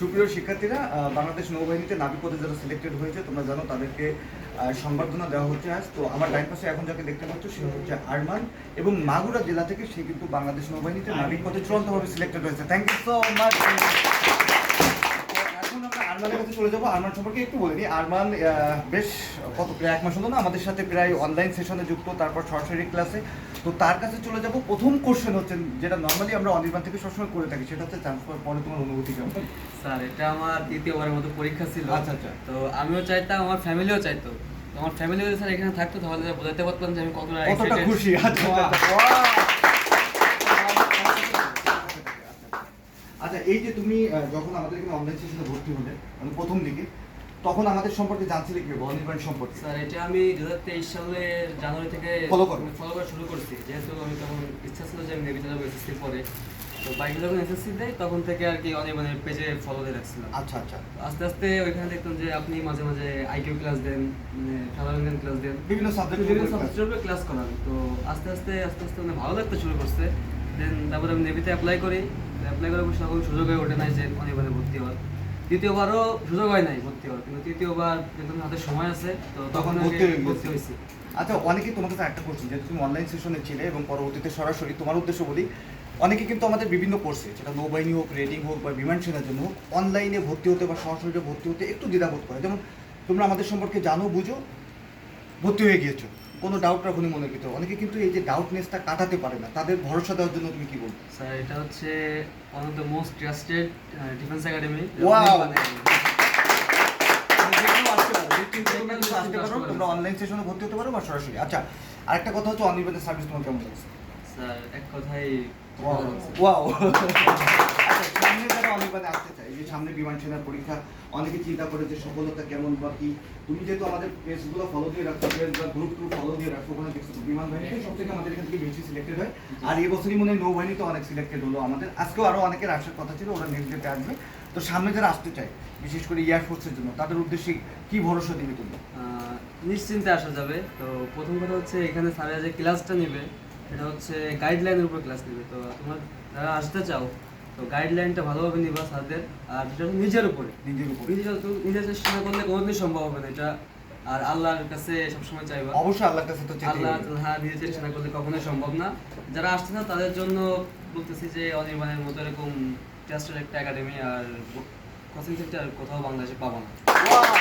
সুপ্রিয় শিক্ষার্থীরা বাংলাদেশ নৌবাহিনীতে নাবিক পদে যারা সিলেক্টেড হয়েছে তোমরা জানো তাদেরকে সংবর্ধনা দেওয়া হচ্ছে আজ। তো আমার ডাইন পাশে এখন যাকে দেখতে পাচ্ছ সে হচ্ছে আরমান এবং মাগুরা জেলা থেকে সে কিন্তু বাংলাদেশ নৌবাহিনীতে নাবিক পদে চূড়ান্তভাবে সিলেক্টেড হয়েছে। থ্যাংক ইউ সো মাচ আরমানের কাছে চলে যাব। আরমান সম্পর্কে একটু বলে নিই আরমান বেশ কত প্রায় এক মাস হলো না আমাদের সাথে প্রায় অনলাইন সেশনে যুক্ত তারপর সরাসরি ক্লাসে তো তার কাছে চলে যাব। প্রথম কোশ্চেন হচ্ছে যেটা নর্মালি আমরা অনির্বাণ থেকে সবসময় করে থাকি সেটা হচ্ছে চান্স পাওয়ার পরে তোমার অনুভূতি কেমন? স্যার এটা আমার দ্বিতীয়বারের মতো পরীক্ষা ছিল। আচ্ছা, আচ্ছা। তো আমিও চাইতাম আমার ফ্যামিলিও চাইতো। আমার ফ্যামিলি যদি স্যার এখানে থাকতো তাহলে বোঝাতে পারতাম যে আমি কতটা কতটা খুশি। আচ্ছা আচ্ছা এই যে তুমি যখন আমাদের এখানে অনলাইন সেশনে ভর্তি হলে মানে প্রথম দিকে তখন আমাদের সম্পর্কে জানছিলে কি অনির্বাণ সম্পর্কে? স্যার এটা আমি দু হাজার তেইশ সালের জানুয়ারি থেকে Follow করো। ফলো করা শুরু করছি। যেহেতু আমি তখন ইচ্ছা ছিল যে আমি নেভিতে যাব এসএসসি পরে তো বাইকে যখন এসএসসি দেয় তখন থেকে আর কি অনেক মানে পেজে ফলো দিয়ে রাখছিলাম। আচ্ছা আচ্ছা। আস্তে আস্তে ওইখানে দেখতাম যে আপনি মাঝে মাঝে আইকিউ ক্লাস দেন মানে জ্ঞান ক্লাস দেন। বিভিন্ন সাবজেক্ট বিভিন্ন সাবজেক্টের ক্লাস করান। তো আস্তে আস্তে আস্তে আস্তে মানে ভালো লাগতে শুরু করছে। দেন তারপরে আমি নেভিতে অ্যাপ্লাই করি। অ্যাপ্লাই করার পর তখন সুযোগ হয়ে ওঠে নাই যে অনির্বাণে ভর্তি হওয়ার। তৃতীয়বারও সুযোগ হয় নাই ভর্তি হওয়ার কিন্তু তৃতীয়বার কিন্তু হাতে সময় আছে তো তখন ভর্তি হয়ে হয়েছি। আচ্ছা অনেকেই তোমার কাছে একটা কোশ্চেন যেহেতু তুমি অনলাইন সেশনে ছিলে এবং পরবর্তীতে সরাসরি তোমার উদ্দেশ্য বলি অনেকে কিন্তু আমাদের বিভিন্ন কোর্সে সেটা নৌবাহিনী হোক রেডিং হোক বা বিমান সেনার জন্য হোক অনলাইনে ভর্তি হতে বা সরাসরি ভর্তি হতে একটু দ্বিধাবোধ করে। যেমন তোমরা আমাদের সম্পর্কে জানো বুঝো ভর্তি হয়ে গিয়েছো। কোনো ডাউট রাখুনি মনের ভিতরে। অনেকে কিন্তু এই যে ডাউটনেসটা কাটাতে পারে না। তাদের ভরসা দেওয়ার জন্য তুমি কি বলবে স্যার এটা হচ্ছে one of the most trusted defence academy Wow! তোমরা অনলাইন সেশনে ভর্তি হতে পারো বা সরাসরি। আচ্ছা আরেকটা কথা হচ্ছে অনির্বাণের সার্ভিস তোমার কেমন লাগছে? স্যার এক কথাই ওয়াও আচ্ছা সামনে যারা অনির্বাণে আসতে যে সামনে বিমান সেনার পরীক্ষা, অনেকে চিন্তা করে যে সফলতা কেমন বা কি। তুমি যেহেতু আমাদের পেজগুলো ফলো দিয়ে রাখছো পেজ বা গ্রুপ ট্রুপ ফলো দিয়ে রাখছো ওখানে দেখছ বিমান বাহিনীতে সব থেকে আমাদের এখান থেকে বেশি সিলেক্টেড হয়। আর এই বছরই মনে হয় নৌবাহিনীতে অনেক সিলেক্টেড হলো আমাদের। আজকেও আরও অনেকের আসার কথা ছিল, ওরা নেক্সট ডেতে আসবে। তো সামনে যারা আসতে চায়, বিশেষ করে এয়ার ফোর্সের জন্য, তাদের উদ্দেশ্যে কি ভরসা দিবে তুমি? নিশ্চিন্তে আসা যাবে। তো প্রথম কথা হচ্ছে এখানে স্যারেরা যে ক্লাসটা নেবে এটা হচ্ছে গাইডলাইনের উপর ক্লাস নেবে। তো তোমার, যারা আসতে চাও তো গাইডলাইনটা ভালোভাবে নিবা স্যারদের আর যেটা নিজের উপরে। নিজের উপরে। নিজের তো- নিজের চেষ্টা না করলে কোনোদিন সম্ভব হবে না এটা আর আল্লাহর কাছে সবসময় চাইবা। অবশ্যই আল্লাহর কাছে তো আল্লাহ। হ্যাঁ নিজের চেষ্টা না করলে কখনোই সম্ভব না। যারা আসছে না তাদের জন্য বলতেছি যে অনির্বাণের মতো এরকম টেস্টের একটা একাডেমি আর কোচিং সেন্টার কোথাও বাংলাদেশে পাবো না।